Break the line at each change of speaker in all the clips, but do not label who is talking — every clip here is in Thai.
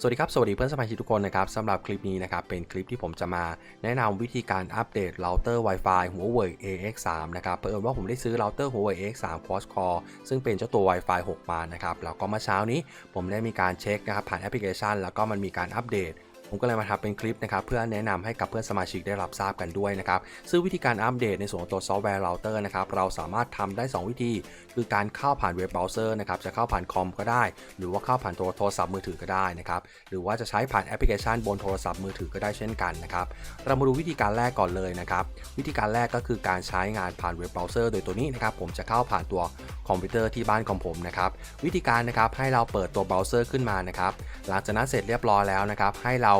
สวัสดีครับ สวัสดีเพื่อนสมาชิกทุกคนนะครับสำหรับคลิปนี้นะครับเป็นคลิปที่ผมจะมาแนะนำวิธีการอัปเดตเราเตอร์ Wi-Fi หัวเว่ย AX3 นะครับเผอิญว่าผมได้ซื้อเราเตอร์หัวเว่ย AX3 Quad Core ซึ่งเป็นเจ้าตัว Wi-Fi 6 มานะครับแล้วก็เมื่อเช้านี้ผมได้มีการเช็คนะครับผ่านแอปพลิเคชัน แล้วก็มันมีการอัปเดตผมก็เลยมาทำเป็นคลิปนะครับเพื่อแนะนำให้กับเพื่อนสมาชิกได้รับทราบกันด้วยนะครับซึ่งวิธีการอัปเดตในส่วนของตัวซอฟต์แวร์เราเตอร์นะครับเราสามารถทำได้ 2 วิธี คือการเข้าผ่านเว็บเบราว์เซอร์นะครับจะเข้าผ่านคอมก็ได้ หรือว่าเข้าผ่านโทรศัพท์มือถือก็ได้นะครับหรือว่าจะใช้ผ่านแอปพลิเคชันบนโทรศัพท์มือถือก็ได้เช่นกันนะครับเรามาดูวิธีการแรกก่อนเลยนะครับวิธีการแรกก็คือการใช้งานผ่านเว็บเบราว์เซอร์โดยตัวนี้นะครับผมจะเข้าผ่านตัวคอมพิวเตอร์ที่บ้านของผมนะครับวิธีการนะครับให้เราเปิดตัวเบราว์เซอร์ขึ้นมานะครับหลังจากนั้นเสร็จเรียบร้อยแล้วนะครับให้เรา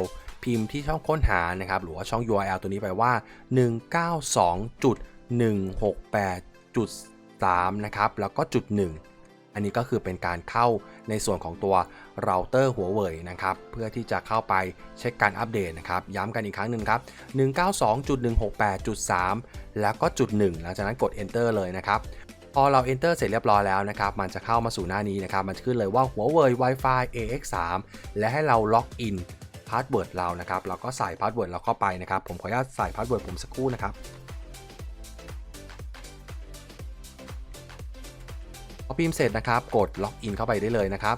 พิมพ์ที่ช่องค้นหานะครับหรือว่าช่อง URL ตัวนี้ไปว่า 3นะครับแล้วก็จุด 1 อันนี้ก็คือเป็นการเข้าในส่วนของตัวเราเตอร์หัวเว่ยนะครับเพื่อที่จะเข้าไปเช็คการอัปเดตนะครับย้ำกันอีกครั้งหนึ่งครับ 192.168.3 แล้วก็จุด 1 หลังจากนั้นกด enter เลยนะครับพอเรา enter เสร็จเรียบร้อยแล้วนะครับ มันจะเข้ามาสู่หน้านี้นะครับ มันจะขึ้นเลยว่าหัวเว่ย Wi-Fi AX3 และให้เราล็อกอินพาสเวิร์ดเรานะครับแล้วก็ใส่พาสเวิร์ดเราเข้าไปนะครับ ผมขออนุญาตใส่พาสเวิร์ดผมสักครู่นะครับ พิมพ์เสร็จนะครับ กดล็อกอินเข้าไปได้เลยนะครับ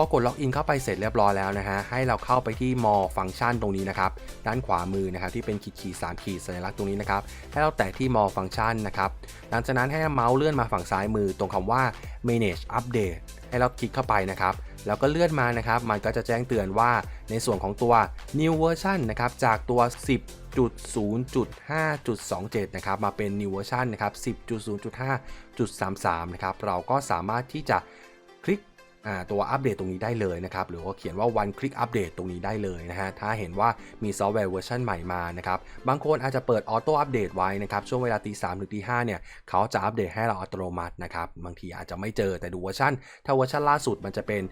พอกดล็อกอินเข้าไปเสร็จเรียบร้อยแล้วนะฮะให้เราเข้าไปที่ more function ตรงนี้นะครับด้านขวามือนะครับที่เป็นขีดขีดสามขีดสัญลักษณ์ตรงนี้นะครับให้เราแตะที่ more function นะครับหลังจากนั้นให้เมาส์เลื่อนมาฝั่งซ้ายมือตรงคำว่า manage update ให้เราคลิกเข้าไปนะครับแล้วก็เลื่อนมานะครับ มันก็จะแจ้งเตือนว่าในส่วนของตัว new version นะครับ จากตัว 10.0.5.27 นะครับ มาเป็น new version นะครับ 10.0.5.33 นะครับ เราก็สามารถที่จะ ตัวอัปเดตตรงนี้ได้เลยนะครับ หรือว่าเขียนว่า one click update ตรงนี้ได้เลยนะฮะ ถ้าเห็นว่ามีซอฟต์แวร์เวอร์ชันใหม่มานะครับ บางคนอาจจะเปิดออโต้อัปเดตไว้นะครับ ช่วงเวลาตีสามถึงตีห้าเนี่ย เขาจะอัปเดตให้เราอัตโนมัตินะครับ บางทีอาจจะไม่เจอแต่ดูเวอร์ชันถ้าเวอร์ชันล่าสุดมันจะเป็น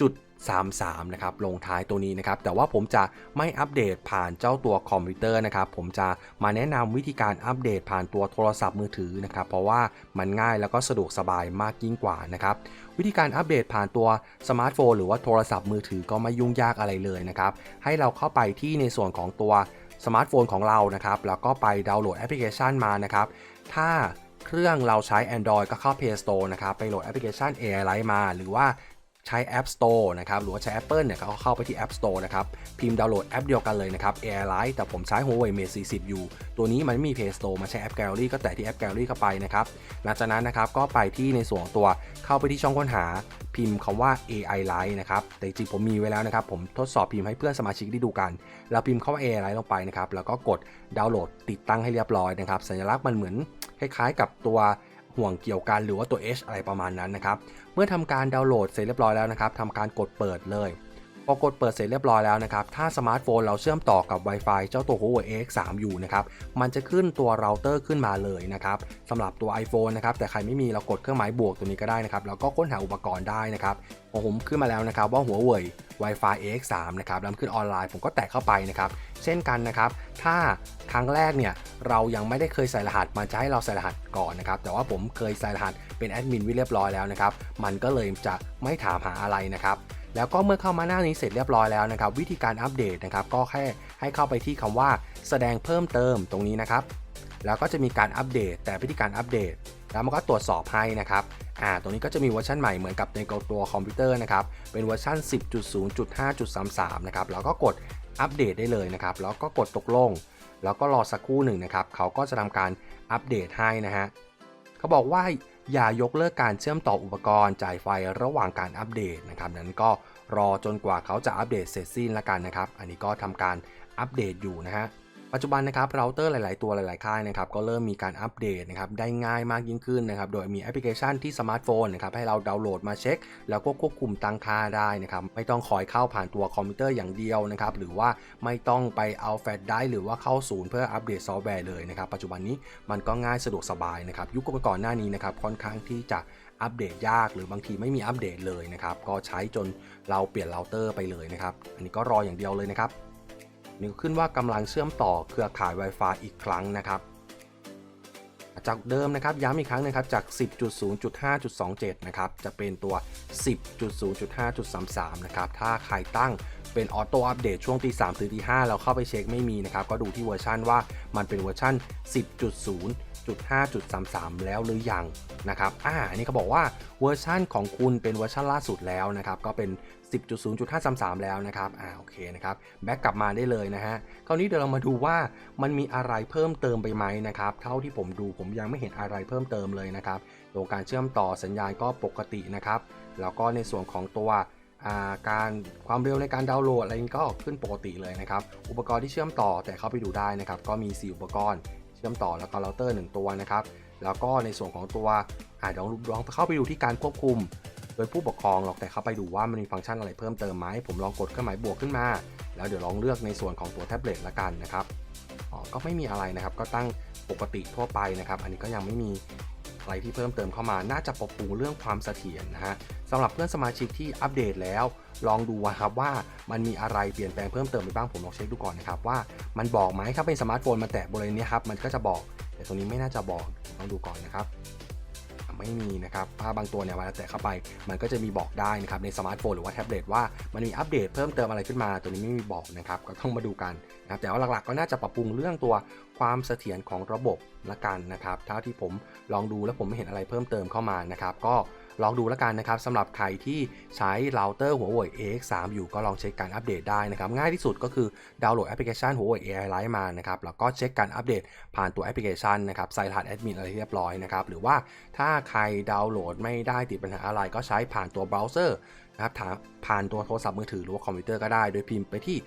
33 นะครับ ลงท้ายตัวนี้นะครับ แต่ว่าผมจะไม่อัปเดตผ่านเจ้าตัวคอมพิวเตอร์นะครับ ผมจะมาแนะนำวิธีการอัปเดตผ่านตัวโทรศัพท์มือถือนะครับ เพราะว่ามันง่ายแล้วก็สะดวกสบายมากยิ่งกว่านะครับ วิธีการอัปเดตผ่านตัวสมาร์ทโฟนหรือว่าโทรศัพท์มือถือก็ไม่ยุ่งยากอะไรเลยนะครับ ให้เราเข้าไปที่ในส่วนของตัวสมาร์ทโฟนของเรานะครับ แล้วก็ไปดาวน์โหลดแอปพลิเคชันมานะครับ ถ้าเครื่องเราใช้ Android ก็เข้า Play Store นะครับ ไปโหลดแอปพลิเคชัน AI Lite มา หรือว่า ใช้ App Store นะครับหรือว่าใช้ Apple เนี่ยก็เข้าไปที่ App Store นะครับพิมพ์ดาวน์โหลดแอปเดียวกันเลยนะครับ AI Lite แต่ผมใช้ Huawei Mate 40 อยู่ ตัวนี้มันไม่มี Play Store มาใช้ App Gallery ก็แตะที่ App Gallery เข้าไปนะครับหลังจากนั้นนะครับก็ไปที่ในส่วนตัวเข้าไปที่ช่องค้นหาพิมพ์คำว่า AI Lite นะครับ แต่จริงผมมีไว้แล้วนะครับ ผมทดสอบพิมพ์ให้เพื่อนสมาชิกได้ดูกัน เราพิมพ์คำว่า AI Lite ลงไปนะครับ แล้วก็กดดาวน์โหลดติดตั้งให้เรียบร้อยนะครับ สัญลักษณ์มันเหมือนคล้ายๆ กับตัว ห่วงเกี่ยวกันหรือว่าตัว H อะไรประมาณนั้นนะครับ เมื่อทำการดาวน์โหลดเสร็จเรียบร้อยแล้วนะครับทำการกดเปิดเลย พอกดเปิดเสร็จเรียบร้อยแล้วนะครับ ถ้าสมาร์ทโฟนเราเชื่อมต่อกับ Wi-Fi เจ้าตัว Huawei X3 อยู่นะครับ มันจะขึ้นตัวเราเตอร์ขึ้นมาเลยนะครับสำหรับตัว iPhone นะครับ แต่ใครไม่มีเรากดเครื่องหมายบวกตัวนี้ก็ได้นะครับ แล้วก็ค้นหาอุปกรณ์ได้นะครับของผมขึ้นมาแล้วนะครับว่า Huawei Wi-Fi X3 นะครับแล้วขึ้นออนไลน์ผมก็แตะเข้าไปนะครับ เช่นกันนะครับ ถ้าครั้งแรกเนี่ยเรายังไม่ได้เคยใส่รหัสมันจะให้เราใส่รหัสก่อนนะครับ แต่ว่าผมเคยใส่รหัสเป็นแอดมินไว้เรียบร้อยแล้วนะครับ มันก็เลยจะไม่ถามหาอะไรนะครับ แล้วก็เมื่อเข้ามาหน้านี้เสร็จเรียบร้อยแล้วนะครับ วิธีการอัปเดตนะครับ ก็แค่ให้เข้าไปที่คำว่าแสดงเพิ่มเติมตรงนี้นะครับ แล้วก็จะมีการอัปเดต แต่วิธีการอัปเดต แล้วมันก็ตรวจสอบให้นะครับอ่าตรงนี้ก็จะมีเวอร์ชันใหม่เหมือนกับในตัวคอมพิวเตอร์นะครับ เป็นเวอร์ชัน10.0.5.33 นะครับแล้วก็กดอัปเดตได้เลยนะครับ แล้วก็กดตกลง แล้วก็รอสักครู่หนึ่งนะครับ เขาก็จะทำการอัปเดตให้นะฮะ เขาบอกว่า อย่ายกเลิกการเชื่อมต่ออุปกรณ์จ่ายไฟระหว่างการอัปเดตนะครับนั้นก็รอจนกว่าเขาจะอัปเดตเสร็จสิ้นละกันนะครับ อันนี้ก็ทำการอัปเดตอยู่นะฮะ ปัจจุบันนะครับเราเตอร์หลาย ๆ ตัวหลาย ๆ ค่ายนะครับก็เริ่มมีการอัปเดตนะครับได้ง่ายมากยิ่งขึ้นนะครับโดยมีแอปพลิเคชันที่สมาร์ทโฟนนะครับให้เราดาวน์โหลดมาเช็ค แล้วก็ควบคุมตั้งค่าได้นะครับไม่ต้องคอยเข้าผ่านตัวคอมพิวเตอร์อย่างเดียวนะครับหรือว่าไม่ต้องไปเอาแฟลชได้หรือว่าเข้าศูนย์เพื่ออัปเดตซอฟต์แวร์เลยนะครับปัจจุบันนี้มันก็ง่ายสะดวกสบายนะครับยุคก่อนๆหน้านี้นะครับค่อนข้างที่จะอัปเดตยากหรือบางทีไม่มีอัปเดตเลยนะครับก็ใช้จนเราเปลี่ยนเราเตอร์ไปเลยนะครับอันนี้ก็รออย่างเดียวเลยนะครับ นี่ก็ขึ้นว่ากำลังเชื่อมต่อเครือข่าย Wi-Fi อีกครั้งนะครับ จากเดิมนะครับย้ำอีกครั้งนะครับจาก 10.0.5.27 นะครับจะเป็นตัว 10.0.5.33 นะครับถ้าใครตั้งเป็นออโต้อัปเดตช่วงตี3ถึงตี5เราเข้าไปเช็คไม่มีนะครับก็ดูที่เวอร์ชันว่ามันเป็นเวอร์ชัน 10.0.5.33 แล้วหรือยังนะครับ อ่า อันนี้เขาบอกว่าเวอร์ชันของคุณเป็นเวอร์ชันล่าสุดแล้วนะครับ ก็เป็น 10.0.533 แล้วนะครับ อ่า โอเคนะครับ แบ็กกลับมาได้เลยนะฮะ คราวนี้เดี๋ยวเรามาดูว่ามันมีอะไรเพิ่มเติมไปไหมนะครับ เท่าที่ผมดูผมยังไม่เห็นอะไรเพิ่มเติมเลยนะครับ ตัวการเชื่อมต่อสัญญาณก็ปกตินะครับ แล้วก็ในส่วนของตัวการความเร็วในการดาวน์โหลดอะไรนี้ก็ขึ้นปกติเลยนะครับ อุปกรณ์ที่เชื่อมต่อแต่เข้าไปดูได้นะครับ ก็มี 4 อุปกรณ์ เชื่อมต่อแล้วก็เราเตอร์ 1 ตัวนะครับ แล้วก็ในส่วนของตัวอ่าจจะลองเข้าไปดูที่การควบคุม โดยผู้ปกครองหรอกแต่เข้าไปดูว่ามันมีฟังก์ชันอะไรเพิ่มเติมไหมผมลองกดเครื่องหมายบวกขึ้นมา แล้วเดี๋ยวลองเลือกในส่วนของตัวแท็บเล็ตละกันนะครับอ๋อก็ไม่มีอะไรนะครับ ก็ตั้งปกติทั่วไปนะครับ อันนี้ก็ยังไม่มี อะไรที่เพิ่มเติมเข้ามาน่าจะปรับปรุงเรื่องความเสถียรนะฮะสำหรับเพื่อนสมาชิกที่อัปเดตแล้ว ลองดูครับว่ามันมีอะไรเปลี่ยนแปลงเพิ่มเติมไปบ้างผมลองเช็คดูก่อนนะครับว่ามันบอกไหมถ้าเป็นสมาร์ทโฟนมาแตะบริเวณนี้ครับมันก็จะบอก แต่ตรงนี้ไม่น่าจะบอกลองดูก่อนนะครับ ไม่มีนะครับถ้าบางตัวเนี่ยเวลาแตะเข้าไป มันก็จะมีบอกได้นะครับในสมาร์ทโฟนหรือว่าแท็บเล็ตว่ามันมีอัปเดตเพิ่มเติมอะไรขึ้นมาตัวนี้ไม่มีบอกนะครับก็ต้องมาดูกันนะครับแต่ว่าหลักๆก็น่าจะปรับปรุงเรื่องตัวความเสถียรของระบบละกันนะครับเท่าที่ผมลองดูแล้วผมไม่เห็นอะไรเพิ่มเติมเข้ามานะครับก็ ลองดูแล้วกันนะครับสำหรับใครที่ใช้เราเตอร์หัวเว่ย AX3 อยู่ก็ลองเช็คการอัปเดตได้นะครับ ง่ายที่สุดก็คือดาวน์โหลดแอปพลิเคชันหัวเว่ย AI Lite มานะครับแล้วก็เช็คการอัปเดตผ่านตัวแอปพลิเคชันนะครับใส่รหัสแอดมินอะไรเรียบร้อยนะครับหรือว่าถ้าใครดาวน์โหลดไม่ได้ติดปัญหาอะไรก็ใช้ผ่านตัวเบราว์เซอร์ นะครับผ่านตัวโทรศัพท์มือถือหรือว่าคอมพิวเตอร์ก็ได้ โดยพิมพ์ไปที่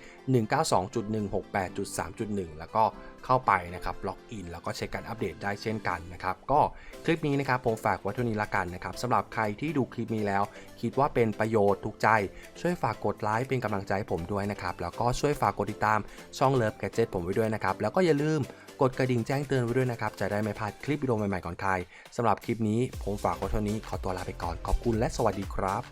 192.168.3.1 แล้วก็เข้าไปนะครับล็อกอินแล้วก็เช็คการอัปเดตได้เช่นกันนะครับ ก็คลิปนี้นะครับผมฝากไว้เท่านี้ละกันนะครับสำหรับใครที่ดูคลิปนี้แล้ว คิดว่าเป็นประโยชน์ถูกใจ ช่วยฝากกดไลค์เป็นกำลังใจให้ผมด้วยนะครับ แล้วก็ช่วยฝากกดติดตามช่องเลิฟแกจิตผมไว้ด้วยนะครับ แล้วก็อย่าลืมกดกระดิ่งแจ้งเตือนไว้ด้วยนะครับ จะได้ไม่พลาดคลิปวิดีโอใหม่ๆก่อนใครสำหรับคลิปนี้ผมฝากไว้เท่านี้ขอตัวลาไปก่อนขอบคุณและสวัสดีครับ